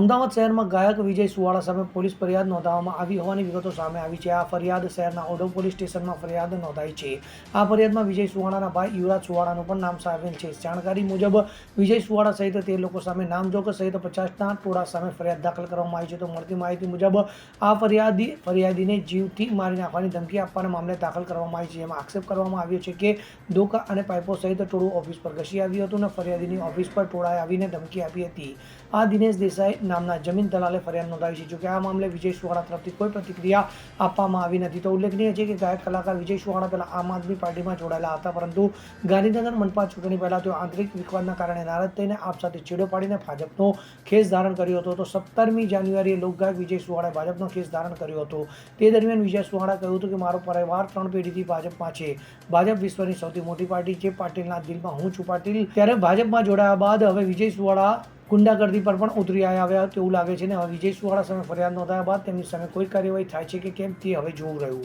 અમદાવાદ શહેરમાં ગાયક વિજય સુવાળા સામે પોલીસ ફરિયાદ નોંધાવવામાં આવી હોવાની વિગતો સામે આવી છે. આ ફરિયાદ શહેરના ઓડો પોલીસ સ્ટેશનમાં ફરિયાદ નોંધાઈ છે. આ ફરિયાદમાં વિજય સુવાળાના ભાઈ યુવરાજ સુવાળાનું પણ નામ સામેલ છે. જાણકારી મુજબ વિજય સુવાળા સહિત તે લોકો સામે નામજોગ સહિત પચાસના ટોળા સામે ફરિયાદ દાખલ કરવામાં આવી છે. તો મળતી માહિતી મુજબ આ ફરિયાદી ફરિયાદીને જીવથી મારી નાખવાની ધમકી આપવાના મામલે દાખલ કરવામાં આવી છે. જેમાં આક્ષેપ કરવામાં આવ્યો છે કે ડોકા અને પાઇપો સહિત ટોળું ઓફિસ પર ઘસી આવ્યું હતું અને ફરિયાદીની ઓફિસ પર ટોળાએ આવીને ધમકી આપી હતી. આ દિનેશ દેસાઈ નામના જમીન દલાલે ફરિયાદ નોંધાવી છે. જોકે આ મામલે વિજય સુહાણા તરફથી કોઈ પ્રતિક્રિયા આપવામાં આવી નથી. તો ઉલ્લેખનીય છે કે ગાયક કલાકાર વિજય સુહાણા પહેલા આમ આદમી પાર્ટીમાં જોડાયેલા હતા, પરંતુ ગાંધીનગર મનપા ચૂંટણી પહેલા તેઓ આંતરિક વિખવાદના કારણે નારાજ થઈને આપ સાથે છેડો પાડીને ભાજપનો ખેસ ધારણ કર્યો હતો. તો સત્તરમી જાન્યુઆરીએ લોકગાયક વિજય સુહાણાએ ભાજપનો ખેસ ધારણ કર્યો હતો. તે દરમિયાન વિજય સુહાણા કહ્યું હતું કે, મારો પરિવાર ત્રણ પેઢીથી ભાજપમાં છે. ભાજપ વિશ્વની સૌથી મોટી પાર્ટી છે. પાટીલના દિલમાં હું છું પાટીલ. ત્યારે ભાજપમાં જોડાયા બાદ હવે વિજય સુવાળા ગુંડાગર્દી પર પણ ઉતરી આવ્યા તેવું લાગે છે ને હવે વિજય સુવાળા સામે ફરિયાદ નોંધાયા બાદ તેમની સામે કોઈ કાર્યવાહી થાય છે કે કેમ તે હવે જોવું રહ્યું.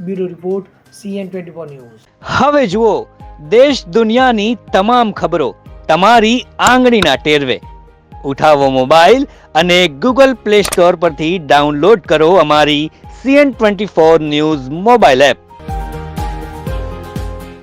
Bureau report, CN twenty four news. હવે જુઓ, દેશ દુનિયાની તમામ ખબરો તમારી આંગળીના ટેરવે. ઉઠાવો મોબાઈલ અને ગૂગલ પ્લે સ્ટોર પરથી ડાઉનલોડ કરો અમારી CN twenty four news mobile app.